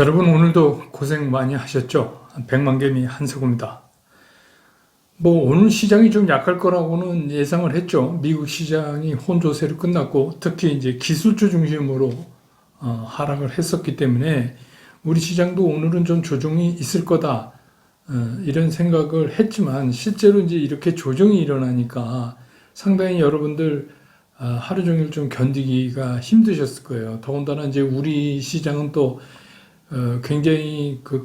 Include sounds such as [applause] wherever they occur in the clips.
여러분 오늘도 고생 많이 하셨죠? 백만개미 한석우입니다. 뭐 오늘 시장이 좀 약할 거라고는 예상을 했죠. 미국 시장이 혼조세로 끝났고 특히 이제 기술주 중심으로 어, 하락을 했었기 때문에 우리 시장도 오늘은 좀 조정이 있을 거다 어, 이런 생각을 했지만 실제로 이제 이렇게 조정이 일어나니까 상당히 여러분들 아, 하루 종일 좀 견디기가 힘드셨을 거예요. 더군다나 이제 우리 시장은 또 어, 굉장히 그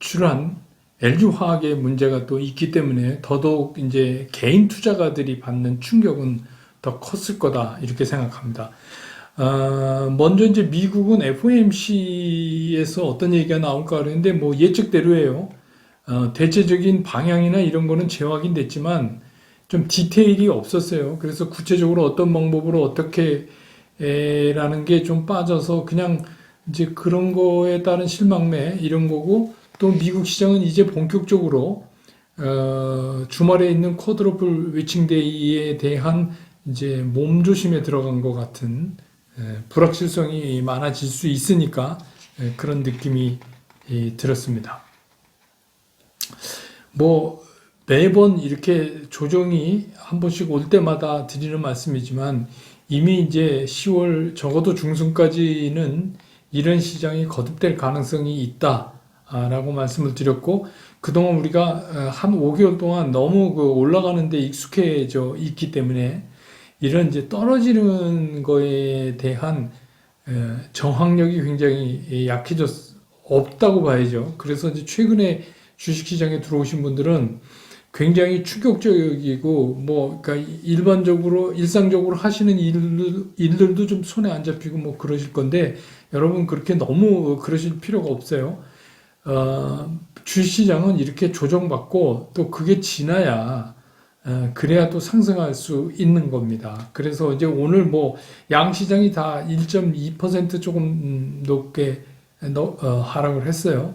걸출한 LG화학의 문제가 또 있기 때문에 더더욱 이제 개인 투자가들이 받는 충격은 더 컸을 거다 이렇게 생각합니다. 아, 먼저 이제 미국은 FOMC에서 어떤 얘기가 나올까 그랬는데 뭐 예측대로예요. 어, 대체적인 방향이나 이런 거는 재확인됐지만 좀 디테일이 없었어요. 그래서 구체적으로 어떤 방법으로 어떻게 라는 게 좀 빠져서 그냥 이제 그런 거에 따른 실망매 이런 거고 또 미국 시장은 이제 본격적으로 어, 주말에 있는 쿼드로플 위칭데이에 대한 이제 몸조심에 들어간 것 같은 에, 불확실성이 많아질 수 있으니까 에, 그런 느낌이 이, 들었습니다. 뭐 매번 이렇게 조정이 한 번씩 올 때마다 드리는 말씀이지만 이미 이제 10월 적어도 중순까지는 이런 시장이 거듭될 가능성이 있다라고 말씀을 드렸고 그동안 우리가 어, 한 5개월 동안 너무 그 올라가는 데 익숙해져 있기 때문에 이런 이제 떨어지는 거에 대한 어, 저항력이 굉장히 약해졌 없다고 봐야죠. 그래서 이제 최근에 주식시장에 들어오신 분들은 굉장히 충격적이고 뭐 그러니까 일반적으로 일상적으로 하시는 일들, 일들도 좀 손에 안 잡히고 뭐 그러실 건데 여러분 그렇게 너무 그러실 필요가 없어요. 어, 주시장은 이렇게 조정받고 또 그게 지나야 어, 그래야 또 상승할 수 있는 겁니다. 그래서 이제 오늘 뭐 양시장이 다 1.2% 조금 높게 어, 하락을 했어요.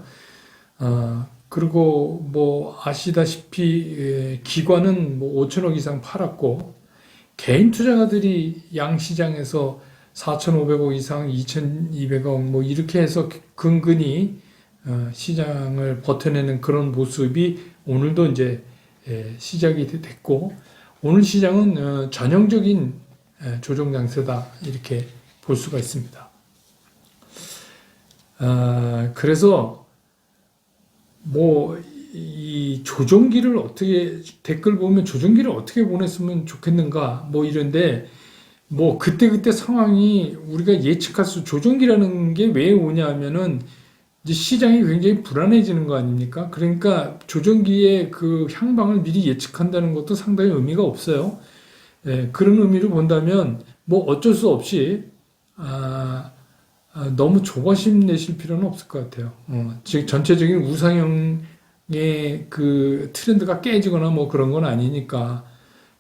어, 그리고 뭐 아시다시피 기관은 뭐 5천억 이상 팔았고 개인 투자가들이 양시장에서 4,500억 이상, 2,200억 뭐 이렇게 해서 근근히 어, 시장을 버텨내는 그런 모습이 오늘도 이제 시작이 됐고 오늘 시장은 어, 전형적인 조정 장세다 이렇게 볼 수가 있습니다. 아, 그래서 뭐 이 조정기를 어떻게 댓글 보면 조정기를 어떻게 보냈으면 좋겠는가 뭐 이런데 뭐 그때그때 상황이 우리가 예측할 수 조정기라는 게 왜 오냐면은 이제 시장이 굉장히 불안해지는 거 아닙니까? 그러니까 조정기의 그 향방을 미리 예측한다는 것도 상당히 의미가 없어요. 예, 그런 의미로 본다면 뭐 어쩔 수 없이 아, 아, 너무 조바심 내실 필요는 없을 것 같아요. 어, 즉 전체적인 우상형의 그 트렌드가 깨지거나 뭐 그런 건 아니니까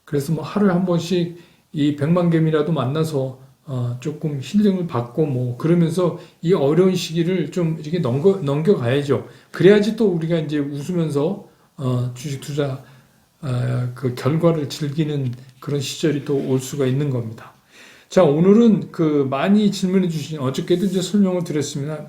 그래서 뭐 하루에 한 번씩 이 백만 개미라도 만나서 어, 조금 힐링을 받고 뭐 그러면서 이 어려운 시기를 좀 이렇게 넘겨 넘겨가야죠. 그래야지 또 우리가 이제 웃으면서 어, 주식 투자 어, 그 결과를 즐기는 그런 시절이 또 올 수가 있는 겁니다. 자, 오늘은 그 많이 질문해 주신 어저께도 이제 설명을 드렸습니다.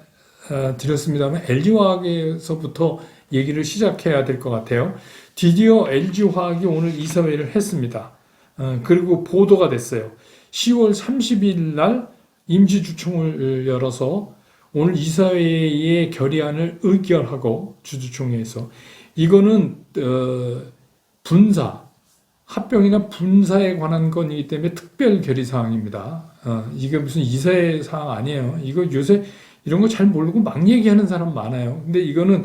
어, 드렸습니다만 LG화학에서부터 얘기를 시작해야 될 것 같아요. 드디어 LG화학이 오늘 이사회를 했습니다. 어, 그리고 보도가 됐어요. 10월 30일 날 임시주총을 열어서 오늘 이사회의 결의안을 의결하고 주주총회에서 이거는 어, 분사 합병이나 분사에 관한 건이기 때문에 특 별 결의 사항입니다. 어, 이게 무슨 이사회 사항 아니에요. 이거 요새 이런 거 잘 모르고 막 얘기하는 사람 많아요. 근데 이거는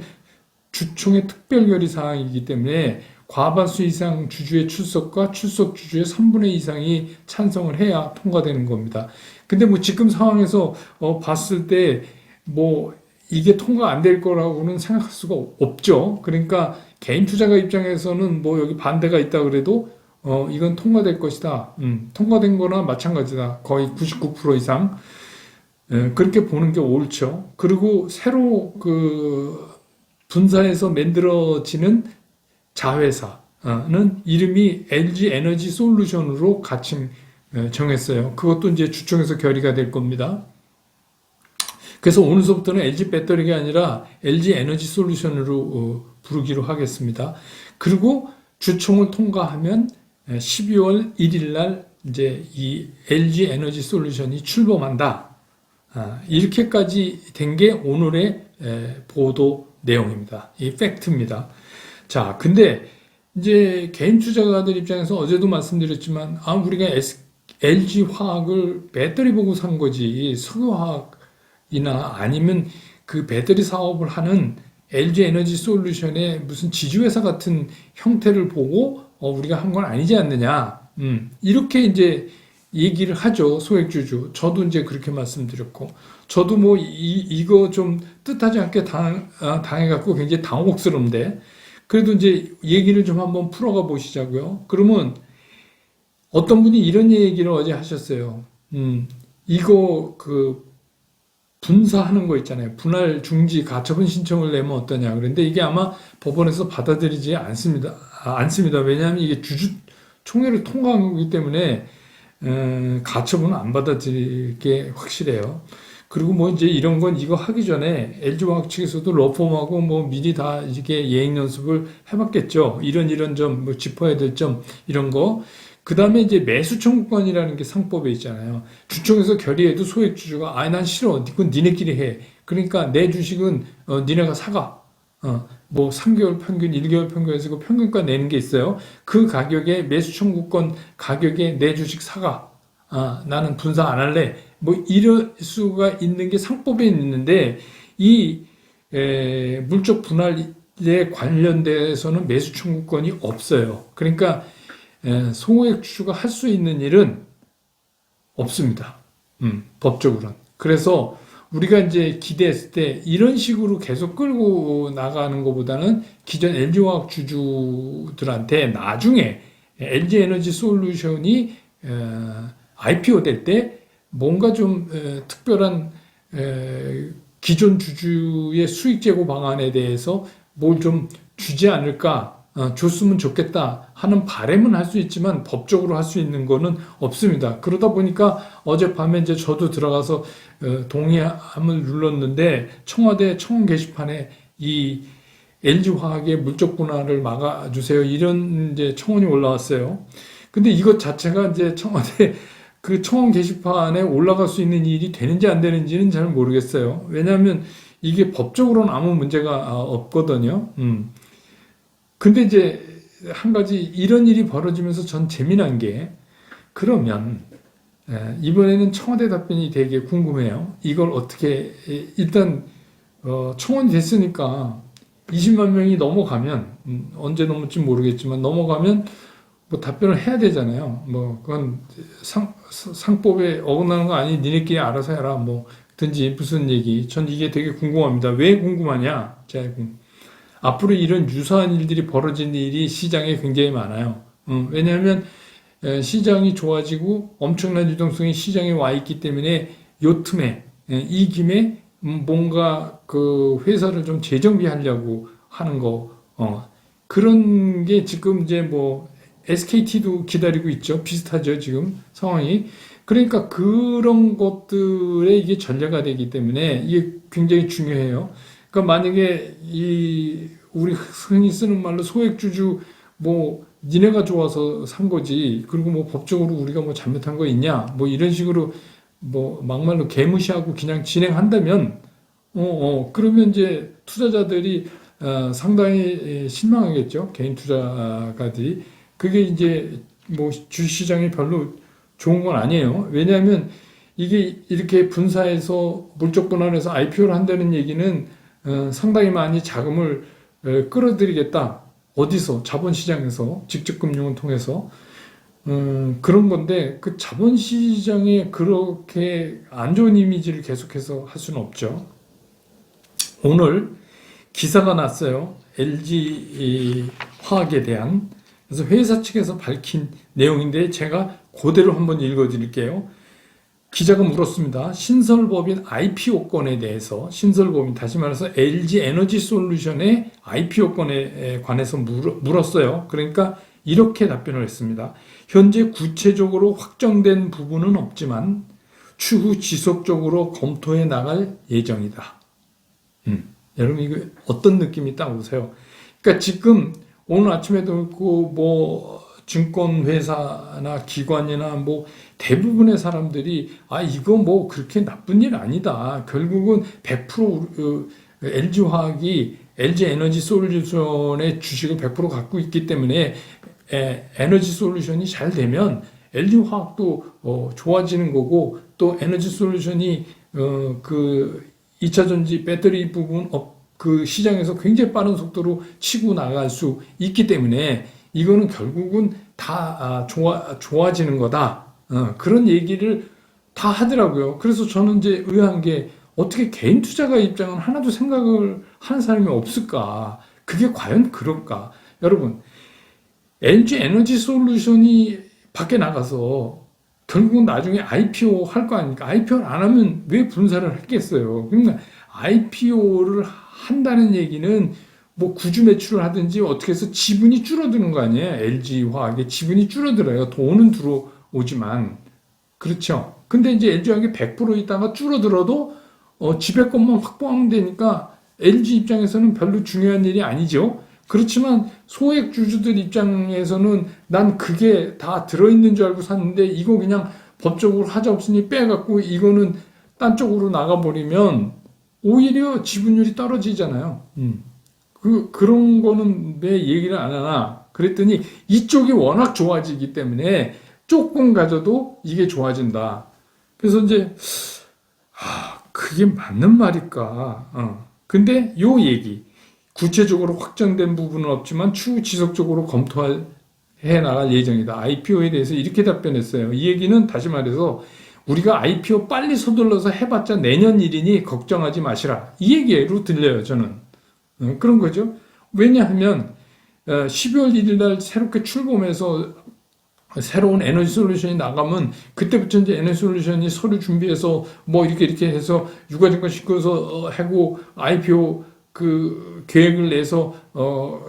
주총의 특별 결의 사항이기 때문에 과반수 이상 주주의 출석과 출석 주주의 3분의 2 이상이 찬성을 해야 통과되는 겁니다. 근데 뭐 지금 상황에서 어, 봤을 때 뭐 이게 통과 안 될 거라고는 생각할 수가 없죠. 그러니까 개인 투자가 입장에서는 뭐 여기 반대가 있다 그래도 어, 이건 통과될 것이다. 음, 통과된 거나 마찬가지다. 거의 99% 이상. 예, 그렇게 보는 게 옳죠. 그리고 새로 그 분사해서 만들어지는 자회사는 이름이 LG 에너지 솔루션으로 같이 예, 정했어요. 그것도 이제 주총에서 결의가 될 겁니다. 그래서 오늘서부터는 LG 배터리가 아니라 LG 에너지 솔루션으로 어, 부르기로 하겠습니다. 그리고 주총을 통과하면 12월 1일 날 이제 이 LG 에너지 솔루션이 출범한다. 아, 이렇게까지 된 게 오늘의 에, 보도 내용입니다. 이 팩트입니다. 자, 근데 이제 개인 투자가들 입장에서 어제도 말씀드렸지만 아 우리가 LG 화학을 배터리 보고 산 거지 석유화학이나 아니면 그 배터리 사업을 하는 LG 에너지 솔루션의 무슨 지주회사 같은 형태를 보고 어, 우리가 한 건 아니지 않느냐. 음, 이렇게 이제 얘기를 하죠. 소액주주. 저도 이제 그렇게 말씀드렸고. 저도 뭐, 이, 이거 좀 뜻하지 않게 당, 아, 당해갖고 굉장히 당혹스러운데. 그래도 이제 얘기를 좀 한번 풀어가 보시자고요. 그러면 어떤 분이 이런 얘기를 어제 하셨어요. 음, 이거 그 분사하는 거 있잖아요. 분할 중지 가처분 신청을 내면 어떠냐. 그런데 이게 아마 법원에서 받아들이지 않습니다. 아, 않습니다. 왜냐하면 이게 주주 총회를 통과한 거기 때문에 음, 가처분은 안 받아들일 게 확실해요. 그리고 뭐 이제 이런 건 이거 하기 전에 LG화학 측에서도 러폼하고 뭐 미리 다 이렇게 예행 연습을 해봤겠죠. 이런 이런 점, 뭐 짚어야 될 점 이런 거. 그 다음에 이제 매수 청구권이라는 게 상법에 있잖아요. 주총에서 결의해도 소액 주주가 아 난 싫어. 그건 니네끼리 해. 그러니까 내 주식은 어, 니네가 사가. 어, 뭐 3개월 평균, 1개월 평균에서 그 평균가 내는 게 있어요. 그 가격에 매수 청구권 가격에 내 주식 사가. 아, 나는 분사 안 할래. 뭐 이럴 수가 있는 게 상법에 있는데 이 에, 물적 분할에 관련돼서는 매수 청구권이 없어요. 그러니까 에, 소액 주주가 할 수 있는 일은 없습니다. 음, 법적으로는. 그래서 우리가 이제 기대했을 때 이런 식으로 계속 끌고 나가는 것보다는 기존 LG화학 주주들한테 나중에 LG 에너지 솔루션이 어, IPO 될 때 뭔가 좀 에, 특별한 에, 기존 주주의 수익 제고 방안에 대해서 뭘 좀 주지 않을까 어, 줬으면 좋겠다 하는 바램은 할 수 있지만 법적으로 할 수 있는 거는 없습니다. 그러다 보니까 어젯밤에 이제 저도 들어가서 어, 동의함을 눌렀는데 청와대 청원 게시판에 이 LG 화학의 물적 분할을 막아주세요 이런 이제 청원이 올라왔어요. 근데 이것 자체가 이제 청와대 그 청원 게시판에 올라갈 수 있는 일이 되는지 안 되는지는 잘 모르겠어요. 왜냐하면 이게 법적으로는 아무 문제가 어, 없거든요. 음. 근데 이제 한 가지 이런 일이 벌어지면서 전 재미난 게 그러면 예, 이번에는 청와대 답변이 되게 궁금해요. 이걸 어떻게 일단 어, 청원이 됐으니까 20만 명이 넘어가면 음, 언제 넘을지 모르겠지만 넘어가면 뭐 답변을 해야 되잖아요. 뭐 그건 상, 상법에 어긋나는 거 아니 니네끼리 알아서 해라 뭐 든지 무슨 얘기. 전 이게 되게 궁금합니다. 왜 궁금하냐? 제가 앞으로 이런 유사한 일들이 벌어지는 일이 시장에 굉장히 많아요. 음, 왜냐하면 시장이 좋아지고 엄청난 유동성이 시장에 와 있기 때문에 요 틈에 이 김에 뭔가 그 회사를 좀 재정비하려고 하는 거 어, 그런 게 지금 이제 뭐 SKT도 기다리고 있죠. 비슷하죠 지금 상황이. 그러니까 그런 것들에 이게 전제가 되기 때문에 이게 굉장히 중요해요. 그러니까 만약에 이 우리 흔히 쓰는 말로 소액주주 뭐 니네가 좋아서 산 거지 그리고 뭐 법적으로 우리가 뭐 잘못한 거 있냐 뭐 이런 식으로 뭐 막말로 개무시하고 그냥 진행한다면 어, 어 그러면 이제 투자자들이 어, 상당히 실망하겠죠 개인 투자가들이. 그게 이제 뭐 주시장이 별로 좋은 건 아니에요. 왜냐하면 이게 이렇게 분사해서 물적 분할해서 IPO를 한다는 얘기는 어, 상당히 많이 자금을 어, 끌어들이겠다. 어디서? 자본시장에서 직접 금융을 통해서 음, 그런 건데 그 자본시장에 그렇게 안 좋은 이미지를 계속해서 할 수는 없죠. 오늘 기사가 났어요. LG 화학에 대한 그래서 회사 측에서 밝힌 내용인데 제가 그대로 한번 읽어드릴게요. 기자가 물었습니다. 신설법인 IPO권에 대해서 신설법인 다시 말해서 LG 에너지 솔루션의 IPO권에 관해서 물었어요. 그러니까 이렇게 답변을 했습니다. 현재 구체적으로 확정된 부분은 없지만 추후 지속적으로 검토해 나갈 예정이다. 음, 여러분 이거 어떤 느낌이 있다고 보세요. 그러니까 지금 오늘 아침에도 그렇고 뭐 증권회사나 기관이나 뭐 대부분의 사람들이 아 이거 뭐 그렇게 나쁜 일 아니다. 결국은 100% LG 화학이 LG 에너지 솔루션의 주식을 100% 갖고 있기 때문에 에, 에너지 솔루션이 잘 되면 LG 화학도 어, 좋아지는 거고 또 에너지 솔루션이 어, 그 2차 전지 배터리 부분 업, 그 시장에서 굉장히 빠른 속도로 치고 나갈 수 있기 때문에 이거는 결국은 다 아, 좋아 좋아지는 거다. 어, 그런 얘기를 다 하더라고요. 그래서 저는 이제 의아한 게 어떻게 개인 투자가 입장은 하나도 생각을 하는 사람이 없을까? 그게 과연 그럴까? 여러분, LG 에너지 솔루션이 밖에 나가서 결국은 나중에 IPO 할 거 아닙니까? IPO를 안 하면 왜 분사를 했겠어요? 그러니까 IPO를 한다는 얘기는 뭐 구주 매출을 하든지 어떻게 해서 지분이 줄어드는 거 아니에요? LG 화학의 지분이 줄어들어요. 돈은 들어 오지만. 그렇죠. 근데 이제 LG 화학이 100% 있다가 줄어들어도 어, 지배권만 확보하면 되니까 LG 입장에서는 별로 중요한 일이 아니죠. 그렇지만 소액 주주들 입장에서는 난 그게 다 들어있는 줄 알고 샀는데 이거 그냥 법적으로 하자 없으니 빼갖고 이거는 딴 쪽으로 나가버리면 오히려 지분율이 떨어지잖아요. 음. 그, 그런 거는 왜 얘기를 안 하나? 그랬더니 이쪽이 워낙 좋아지기 때문에 조금 가져도 이게 좋아진다. 그래서 이제, 아, 그게 맞는 말일까? 어. 근데 요 얘기, 구체적으로 확정된 부분은 없지만 추후 지속적으로 검토할 해 나갈 예정이다. IPO에 대해서 이렇게 답변했어요. 이 얘기는 다시 말해서 우리가 IPO 빨리 서둘러서 해봤자 내년 일이니 걱정하지 마시라. 이 얘기로 들려요, 저는. 어, 그런 거죠. 왜냐하면 12월 1일 날 새롭게 출범해서 새로운 에너지 솔루션이 나가면 그때부터 이제 에너지 솔루션이 서류 준비해서 뭐 이렇게 이렇게 해서 유가증권 시켜서 하고 IPO 그 계획을 내서 어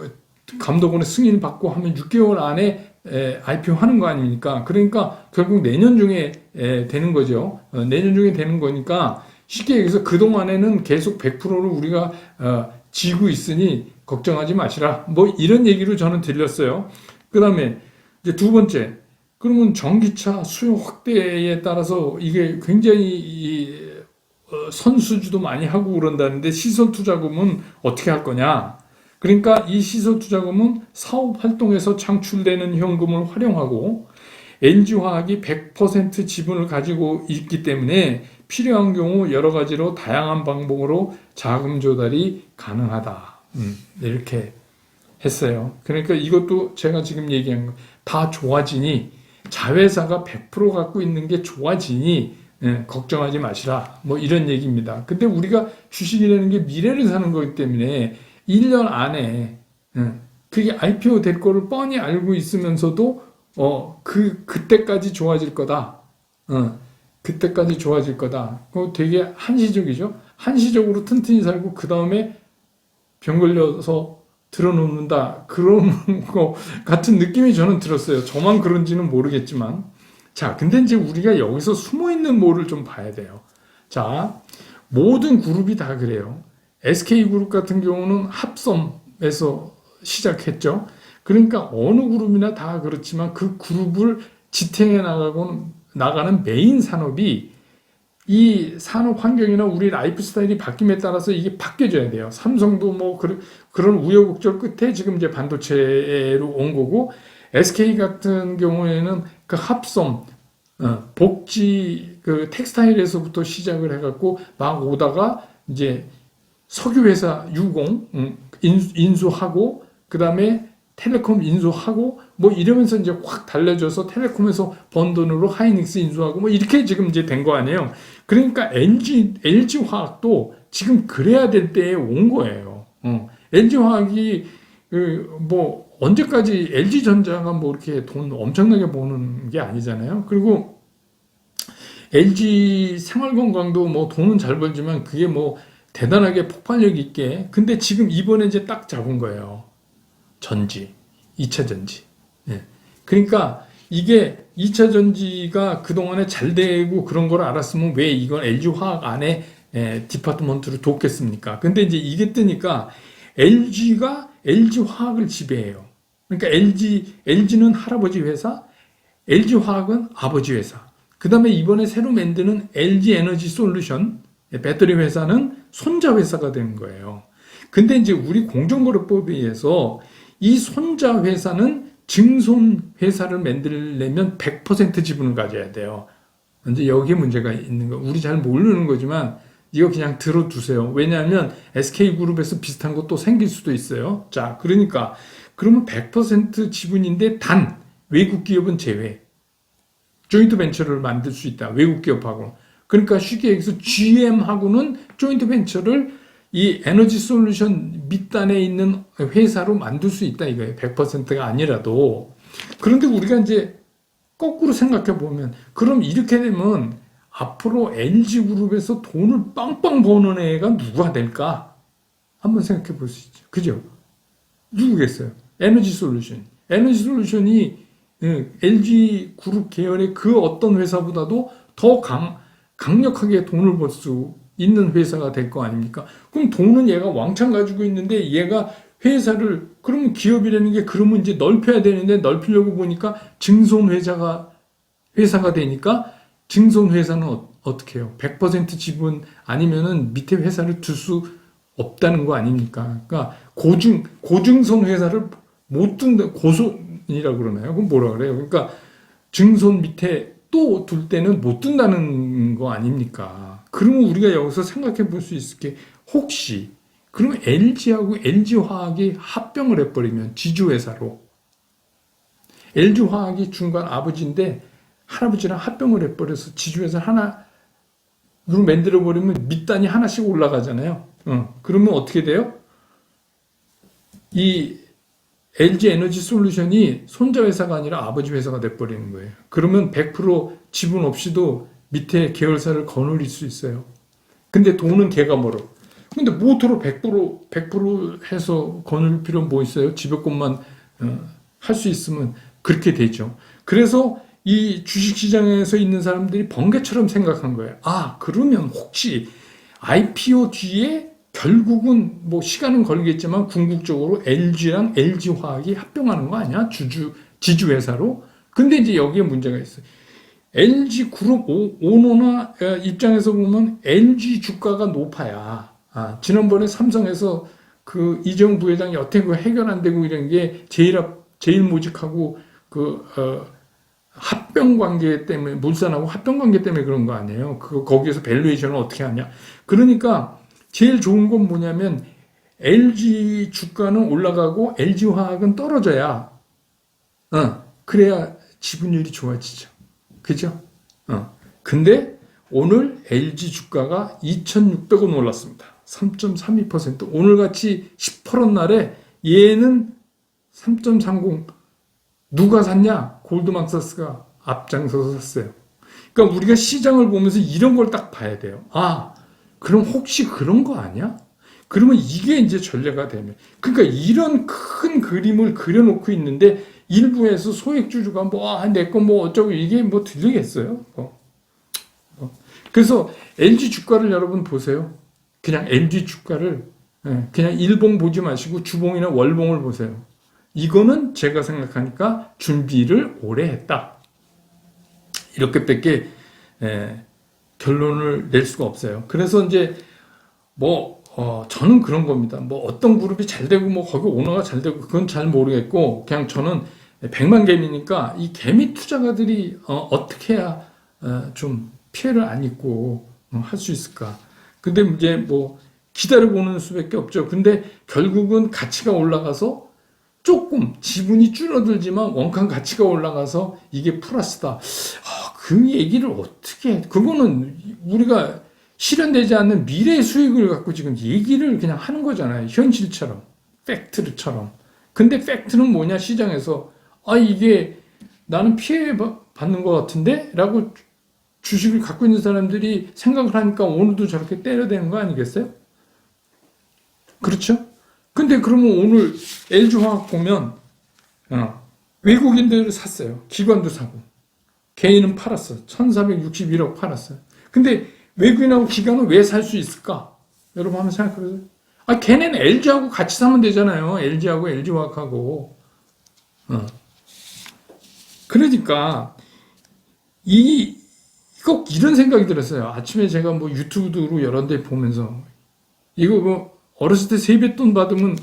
감독원의 승인을 받고 하면 6개월 안에 에, IPO 하는 거 아닙니까? 그러니까 결국 내년 중에 에, 되는 거죠. 어, 내년 중에 되는 거니까 쉽게 얘기해서 그 동안에는 계속 100%를 우리가 어, 지고 있으니 걱정하지 마시라. 뭐 이런 얘기를 저는 들렸어요. 그 다음에 이제 두 번째, 그러면 전기차 수요 확대에 따라서 이게 굉장히 이, 어, 선수주도 많이 하고 그런다는데 시설 투자금은 어떻게 할 거냐? 그러니까 이 시설 투자금은 사업 활동에서 창출되는 현금을 활용하고 NG화학이 100% 지분을 가지고 있기 때문에 필요한 경우 여러 가지로 다양한 방법으로 자금 조달이 가능하다. 음, 이렇게 했어요. 그러니까 이것도 제가 지금 얘기한 거 다 좋아지니 자회사가 100% 갖고 있는 게 좋아지니 예, 걱정하지 마시라. 뭐 이런 얘기입니다. 근데 우리가 주식이라는 게 미래를 사는 거기 때문에 1년 안에 예, 그게 IPO 될 거를 뻔히 알고 있으면서도 어, 그 그때까지 좋아질 거다. 어, 그때까지 좋아질 거다. 그거 되게 한시적이죠. 한시적으로 튼튼히 살고 그 다음에 병 걸려서 들어놓는다. 그런 [laughs] 거 같은 느낌이 저는 들었어요. 저만 그런지는 모르겠지만. 자, 근데 이제 우리가 여기서 숨어 있는 뭐를 좀 봐야 돼요. 자, 모든 그룹이 다 그래요. SK그룹 같은 경우는 합섬에서 시작했죠. 그러니까 어느 그룹이나 다 그렇지만 그 그룹을 지탱해 나가고 나가는 메인 산업이 이 산업 환경이나 우리 라이프 스타일이 바뀜에 따라서 이게 바뀌어져야 돼요. 삼성도 뭐 그런 그런 우여곡절 끝에 지금 이제 반도체로 온 거고 SK 같은 경우에는 그 합섬 어, 복지 그 텍스타일에서부터 시작을 해갖고 막 오다가 이제 석유 회사 유공 음, 인수하고 그 다음에 텔레콤 인수하고 뭐 이러면서 이제 확 달려져서 텔레콤에서 번 돈으로 하이닉스 인수하고 뭐 이렇게 지금 이제 된 거 아니에요. 그러니까 LG LG 화학도 지금 그래야 될 때에 온 거예요. 어. LG 화학이 그 뭐 언제까지 LG 전자가 뭐 이렇게 돈 엄청나게 버는 게 아니잖아요. 그리고 LG 생활건강도 뭐 돈은 잘 벌지만 그게 뭐 대단하게 폭발력 있게 근데 지금 이번에 이제 딱 잡은 거예요. 전지, 2차 전지. 예. 그러니까 이게 2차 전지가 그동안에 잘 되고 그런 걸 알았으면 왜 이건 LG 화학 안에 에, 디파트먼트를 뒀겠습니까? 근데 이제 이게 뜨니까 LG가 LG 화학을 지배해요. 그러니까 LG, LG는 할아버지 회사, LG 화학은 아버지 회사. 그 다음에 이번에 새로 만드는 LG 에너지 솔루션, 배터리 회사는 손자 회사가 되는 거예요. 근데 이제 우리 공정거래법에 의해서 이 손자 회사는 증손 회사를 만들려면 100% 지분을 가져야 돼요. 이제 여기에 문제가 있는 거. 우리 잘 모르는 거지만 이거 그냥 들어두세요. 왜냐하면 SK그룹에서 비슷한 것도 생길 수도 있어요. 자, 그러니까 그러면 100% 지분인데 단 외국 기업은 제외. 조인트 벤처를 만들 수 있다. 외국 기업하고. 그러니까 쉽게 얘기해서 GM하고는 조인트 벤처를 이 에너지 솔루션 밑단에 있는 회사로 만들 수 있다 이거예요. 100%가 아니라도. 그런데 우리가 이제 거꾸로 생각해 보면 그럼 이렇게 되면 앞으로 LG그룹에서 돈을 빵빵 버는 애가 누가 될까? 한번 생각해 볼 수 있죠. 그죠? 누구겠어요? 에너지 솔루션. 에너지 솔루션이 LG 그룹 계열의 그 어떤 회사보다도 더 강, 강력하게 돈을 벌수 있는 회사가 될 거 아닙니까? 그럼 돈은 얘가 왕창 가지고 있는데 얘가 회사를 그러면 기업이라는 게 그러면 이제 넓혀야 되는데 넓히려고 보니까 증손 회사가 회사가 되니까 증손 회사는 어, 어떻게 해요? 100% 지분 아니면은 밑에 회사를 둘 수 없다는 거 아닙니까? 그러니까 고증 고증손 회사를 못 둔다 고손이라 그러나요? 그럼 뭐라 그래요? 그러니까 증손 밑에 또 둘 때는 못 둔다는 거 아닙니까? 그러면 우리가 여기서 생각해 볼 수 있을 게 혹시 그러면 LG하고 LG화학이 합병을 해버리면 지주회사로 LG화학이 중간 아버지인데 할아버지랑 합병을 해버려서 지주회사 하나 로 만들어 버리면 밑단이 하나씩 올라가잖아요. 어, 그러면 어떻게 돼요? 이 LG 에너지 솔루션이 손자 회사가 아니라 아버지 회사가 돼버리는 거예요. 그러면 100% 지분 없이도 밑에 계열사를 거느릴 수 있어요. 근데 돈은 걔가 멀어. 근데 모토로 100% 100% 해서 거느릴 필요 뭐 있어요? 지배권만 어, 할수 있으면 그렇게 되죠. 그래서 이 주식시장에서 있는 사람들이 번개처럼 생각한 거예요. 아, 그러면 혹시 IPO 뒤에 결국은 뭐 시간은 걸리겠지만 궁극적으로 LG랑 LG화학이 합병하는 거 아니야? 주주, 지주회사로? 근데 이제 여기에 문제가 있어요. LG 그룹 오- 오너나 입장에서 보면 LG 주가가 높아야. 아, 지난번에 삼성에서 그 이정 부회장이 여태 그 해결 안 되고 이런 게 제일, 앞- 제일 모직하고 그, 어, 합병 관계 때문에 물산하고 합병 관계 때문에 그런 거 아니에요. 그 거기에서 밸류에이션을 어떻게 하냐. 그러니까 제일 좋은 건 뭐냐면 LG 주가는 올라가고 LG 화학은 떨어져야 어, 그래야 지분율이 좋아지죠. 그죠? 어. 근데 오늘 LG 주가가 2,600원 올랐습니다. 3.32%. 오늘 같이 18원 날에 얘는 3.30 누가 샀냐? 골드만삭스가 앞장서서 샀어요. 그러니까 우리가 시장을 보면서 이런 걸 딱 봐야 돼요. 아, 그럼 혹시 그런 거 아니야? 그러면 이게 이제 전례가 되면. 그러니까 이런 큰 그림을 그려놓고 있는데 일부에서 소액주주가 뭐, 아, 뭐 어쩌고 이게 뭐 들리겠어요? 어. 어. 그래서 LG 주가를 여러분 보세요. 그냥 LG 주가를 예, 그냥 일봉 보지 마시고 주봉이나 월봉을 보세요. 이거는 제가 생각하니까 준비를 오래 했다. 이렇게밖에 예, 결론을 낼 수가 없어요. 그래서 이제 뭐 어, 저는 그런 겁니다. 뭐 어떤 그룹이 잘 되고 뭐 거기 오너가 잘 되고 그건 잘 모르겠고 그냥 저는 백만 개미니까 이 개미 투자가들이 어, 떻게 해야 어, 좀 피해를 안 입고 어, 할수 있을까? 근데 이제 뭐 기다려 보는 수밖에 없죠. 근데 결국은 가치가 올라가서 조금 지분이 줄어들지만 원가 가치가 올라가서 이게 플러스다. 아, 그 얘기를 어떻게 해? 그거는 우리가 실현되지 않는 미래 수익을 갖고 지금 얘기를 그냥 하는 거잖아요. 현실처럼 팩트처럼. 근데 팩트는 뭐냐 시장에서 아 이게 나는 피해 바- 받는 것 같은데?라고 주식을 갖고 있는 사람들이 생각을 하니까 오늘도 저렇게 때려대는 거 아니겠어요? 그렇죠? 근데 그러면 오늘 LG화학 보면 어, 외국인들을 샀어요. 기관도 사고. 개인은 팔았어. 1461억 팔았어요. 근데 외국인하고 기관은 왜 살 수 있을까? 여러분 한번 생각해보세요. 아, 걔는 LG하고 같이 사면 되잖아요. LG하고 LG화학하고. 어. 그러니까, 이, 꼭 이런 생각이 들었어요. 아침에 제가 뭐 유튜브로 여러 데 보면서, 이거 뭐, 어렸을 때 세뱃돈 받으면,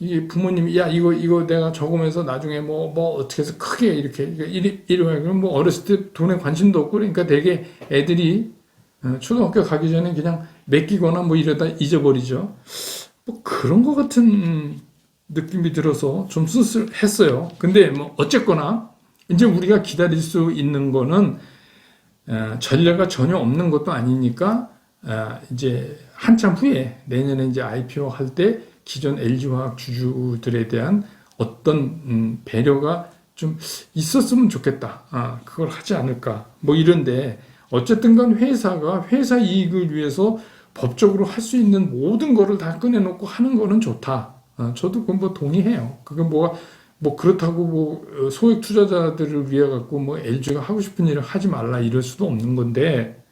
이게 부모님이, 야, 이거, 이거 내가 적으면서 나중에 뭐, 뭐, 어떻게 해서 크게 이렇게, 와. 그럼 뭐, 어렸을 때 돈에 관심도 없고, 그러니까 되게 애들이, 어, 초등학교 가기 전에 그냥 맡기거나 뭐 이러다 잊어버리죠. 뭐 그런 것 같은 느낌이 들어서 좀 씁쓸했어요. 근데 뭐 어쨌거나 이제 우리가 기다릴 수 있는 거는 어, 전례가 전혀 없는 것도 아니니까 어, 이제 한참 후에 내년에 이제 IPO 할 때 기존 LG화학 주주들에 대한 어떤 음, 배려가 좀 있었으면 좋겠다. 아, 그걸 하지 않을까. 뭐 이런데 어쨌든 간 회사가 회사 이익을 위해서 법적으로 할 수 있는 모든 거를 다 꺼내놓고 하는 거는 좋다. 어, 저도 그건 뭐 동의해요. 그건 뭐가 뭐 그렇다고 뭐 어, 소액 투자자들을 위해 갖고 뭐 LG가 하고 싶은 일을 하지 말라 이럴 수도 없는 건데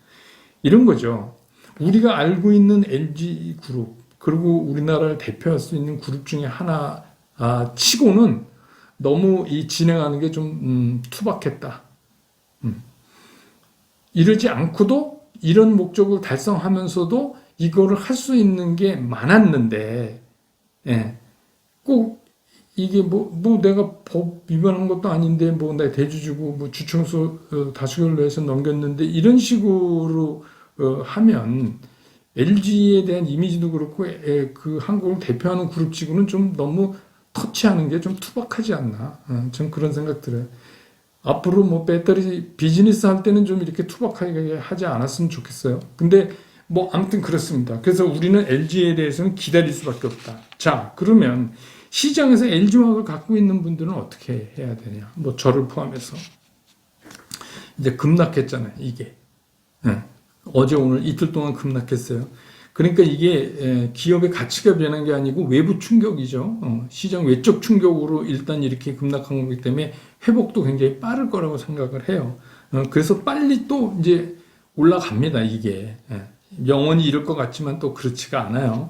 이런 거죠. 우리가 알고 있는 LG 그룹 그리고 우리나라를 대표할 수 있는 그룹 중에 하나 아, 치고는 너무 이 진행하는 게좀 음, 투박했다. 음. 이러지 않고도 이런 목적을 달성하면서도 이거를 할 수 있는 게 많았는데, 예, 꼭 이게 뭐, 뭐 내가 법 위반한 것도 아닌데, 뭐 내 대주주고, 뭐 주청수 어, 다수결로 해서 넘겼는데, 이런 식으로 어, 하면 LG에 대한 이미지도 그렇고, 에, 그 한국을 대표하는 그룹 치고는 좀 너무 터치하는 게 좀 투박하지 않나. 어, 전 그런 생각 들어요. 앞으로 뭐 배터리 비즈니스 할 때는 좀 이렇게 투박하게 하지 않았으면 좋겠어요. 근데 뭐 아무튼 그렇습니다. 그래서 우리는 LG에 대해서는 기다릴 수밖에 없다. 자, 그러면 시장에서 LG화학을 갖고 있는 분들은 어떻게 해야 되냐? 뭐 저를 포함해서 이제 급락했잖아요. 이게 응. 어제 오늘 이틀 동안 급락했어요. 그러니까 이게 에, 기업의 가치가 변한 게 아니고 외부 충격이죠. 어, 시장 외적 충격으로 일단 이렇게 급락한 거기 때문에 회복도 굉장히 빠를 거라고 생각을 해요. 어, 그래서 빨리 또 이제 올라갑니다. 이게 예. 영원히 이럴 것 같지만 또 그렇지가 않아요.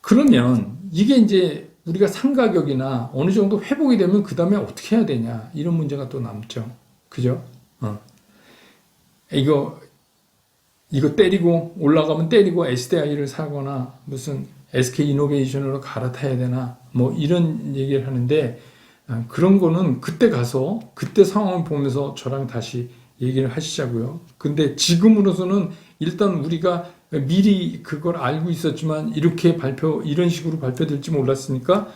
그러면 이게 이제 우리가 상가격이나 어느 정도 회복이 되면 그 다음에 어떻게 해야 되냐 이런 문제가 또 남죠. 그죠? 어. 이거 이거 때리고 올라가면 때리고 SDI를 사거나 무슨 SK 이노베이션으로 갈아타야 되나 뭐 이런 얘기를 하는데 아, 그런 거는 그때 가서 그때 상황을 보면서 저랑 다시 얘기를 하시자고요. 근데 지금으로서는 일단 우리가 미리 그걸 알고 있었지만 이렇게 발표 이런 식으로 발표될지 몰랐으니까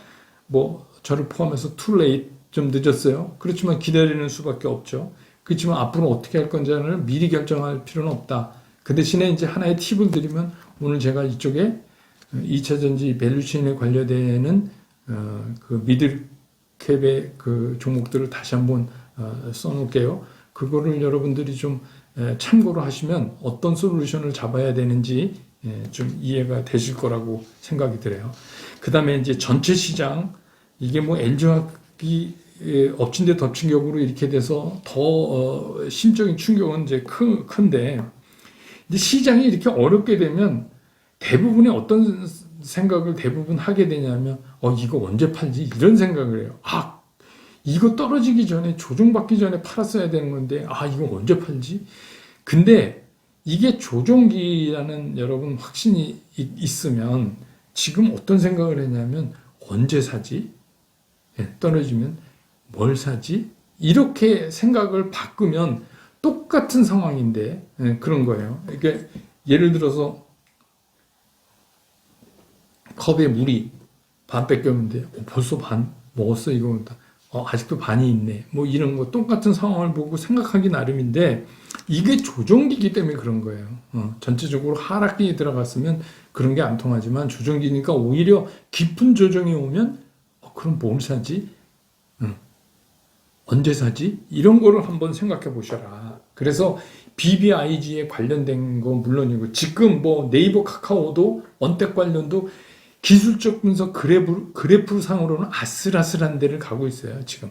뭐 저를 포함해서 late 좀 늦었어요. 그렇지만 기다리는 수밖에 없죠. 그렇지만 앞으로 어떻게 할 건지를 미리 결정할 필요는 없다. 그 대신에 이제 하나의 팁을 드리면 오늘 제가 이쪽에 2차 전지 밸류체인에 관련되는 어, 그 미들 캡의 그 종목들을 다시 한번 어, 써놓을게요. 그거를 여러분들이 좀 참고로 하시면 어떤 솔루션을 잡아야 되는지 좀 이해가 되실 거라고 생각이 들어요. 그 다음에 이제 전체 시장, 이게 뭐 LG화학이 엎친 데 덮친 격으로 이렇게 돼서 더 어, 심적인 충격은 이제 큰, 큰데, 시장이 이렇게 어렵게 되면 대부분의 어떤 생각을 대부분 하게 되냐면, 어, 이거 언제 팔지? 이런 생각을 해요. 아, 이거 떨어지기 전에 조정받기 전에 팔았어야 되는 건데 아 이거 언제 팔지? 근데 이게 조종기라는 여러분 확신이 있으면 지금 어떤 생각을 했냐면 언제 사지? 예, 떨어지면 뭘 사지? 이렇게 생각을 바꾸면 똑같은 상황인데 예, 그런 거예요. 그러니까 예를 들어서 컵에 물이 반 뺏겼는데 어, 벌써 반 먹었어 이거 어, 아직도 반이 있네. 뭐 이런 거 똑같은 상황을 보고 생각하기 나름인데 이게 조정기기 때문에 그런 거예요. 어, 전체적으로 하락기에 들어갔으면 그런 게 안 통하지만 조정기니까 오히려 깊은 조정이 오면 어, 그럼 뭘 사지? 응. 언제 사지? 이런 거를 한번 생각해 보셔라. 그래서 BBIG에 관련된 건 물론이고 지금 뭐 네이버 카카오도 언택 관련도 기술적 분석 그래프, 그래프 상으로는 아슬아슬한 데를 가고 있어요, 지금.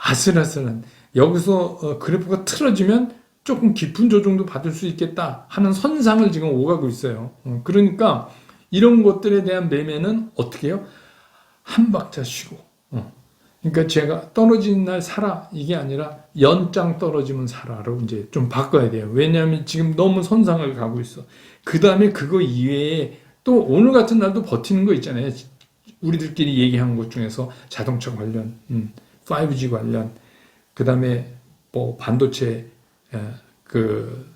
아슬아슬한. 여기서 어, 그래프가 틀어지면 조금 깊은 조정도 받을 수 있겠다 하는 선상을 지금 오가고 있어요. 어, 그러니까 이런 것들에 대한 매매는 어떻게 해요? 한 박자 쉬고. 어. 그러니까 제가 떨어지는 날 사라 이게 아니라 연장 떨어지면 사라로 이제 좀 바꿔야 돼요. 왜냐하면 지금 너무 선상을 가고 있어. 그 다음에 그거 이외에 또 오늘 같은 날도 버티는 거 있잖아요. 우리들끼리 얘기한 것 중에서 자동차 관련, 음, 5G 관련, 그 다음에 뭐 반도체 에, 그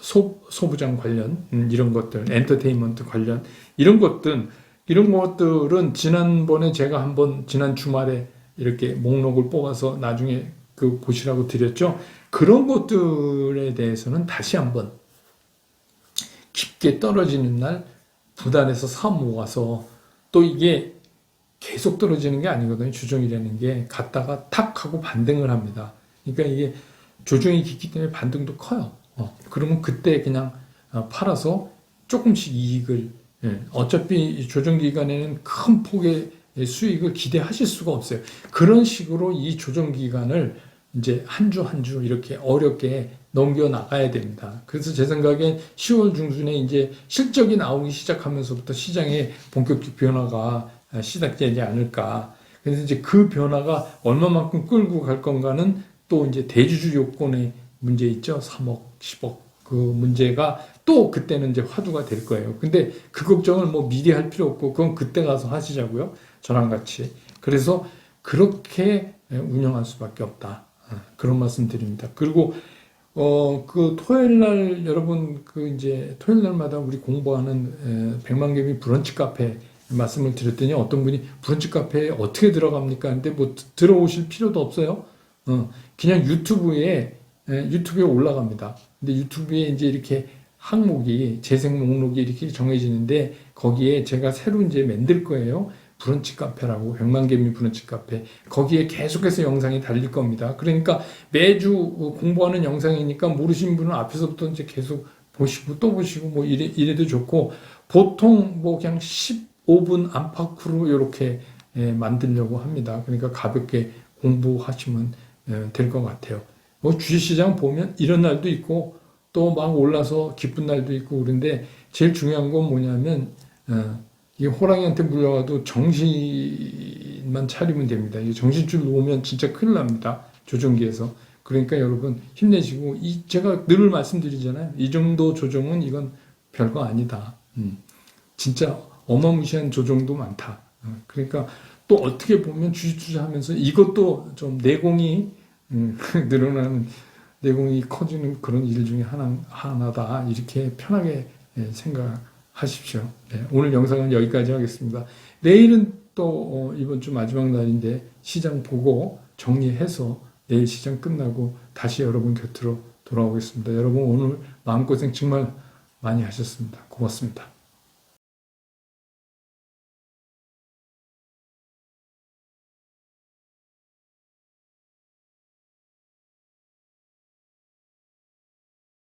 소, 소부장 관련 음, 이런 것들, 엔터테인먼트 관련 이런 것들 이런 것들은 지난번에 제가 한번 지난 주말에 이렇게 목록을 뽑아서 나중에 그 보시라고 드렸죠. 그런 것들에 대해서는 다시 한번 깊게 떨어지는 날 부단해서 사 모아서 또 이게 계속 떨어지는 게 아니거든요. 조정이라는 게 갔다가 탁 하고 반등을 합니다. 그러니까 이게 조정이 깊기 때문에 반등도 커요. 어, 그러면 그때 그냥 어, 팔아서 조금씩 이익을 예, 어차피 이 조정 기간에는 큰 폭의 수익을 기대하실 수가 없어요. 그런 식으로 이 조정 기간을 이제 한 주 한 주 이렇게 어렵게 넘겨 나가야 됩니다. 그래서 제 생각에 10월 중순에 이제 실적이 나오기 시작하면서부터 시장에 본격적 변화가 시작되지 않을까. 그래서 이제 그 변화가 얼마만큼 끌고 갈 건가는 또 이제 대주주 요건의 문제 있죠. 3억, 10억. 그 문제가 또 그때는 이제 화두가 될 거예요. 근데 그 걱정을 뭐 미리 할 필요 없고 그건 그때 가서 하시자고요. 저랑 같이. 그래서 그렇게 운영할 수밖에 없다. 어, 그런 말씀 드립니다. 그리고 어, 그 토요일 날 여러분 그 이제 토요일 날마다 우리 공부하는 에, 백만개미 브런치 카페 말씀을 드렸더니 어떤 분이 브런치 카페에 어떻게 들어갑니까? 근데 뭐 드- 들어오실 필요도 없어요. 어, 그냥 유튜브에 에, 유튜브에 올라갑니다. 근데 유튜브에 이제 이렇게 항목이 재생 목록이 이렇게 정해지는데 거기에 제가 새로 이제 만들 거예요. 브런치 카페라고 백만개미 브런치 카페 거기에 계속해서 영상이 달릴 겁니다. 그러니까 매주 공부하는 영상이니까 모르신 분은 앞에서부터 이제 계속 보시고 또 보시고 뭐 이래, 이래도 좋고 보통 뭐 그냥 15분 안팎으로 이렇게 예, 만들려고 합니다. 그러니까 가볍게 공부하시면 될것 같아요. 뭐 주식시장 보면 이런 날도 있고 또 막 올라서 기쁜 날도 있고 그런데 제일 중요한 건 뭐냐면 어, 이 호랑이한테 물려가도 정신만 차리면 됩니다. 이 정신줄 놓으면 진짜 큰일 납니다. 조정기에서. 그러니까 여러분 힘내시고 이 제가 늘 말씀드리잖아요. 이 정도 조정은 이건 별거 아니다. 음, 진짜 어마무시한 조정도 많다. 어, 그러니까 또 어떻게 보면 주식 투자하면서 이것도 좀 내공이 음, [laughs] 늘어나는 내공이 커지는 그런 일 중에 하나, 하나다. 이렇게 편하게 예, 생각 하십시오. 네, 오늘 영상은 여기까지 하겠습니다. 내일은 또 어, 이번 주 마지막 날인데 시장 보고 정리해서 내일 시장 끝나고 다시 여러분 곁으로 돌아오겠습니다. 여러분 오늘 마음고생 정말 많이 하셨습니다. 고맙습니다.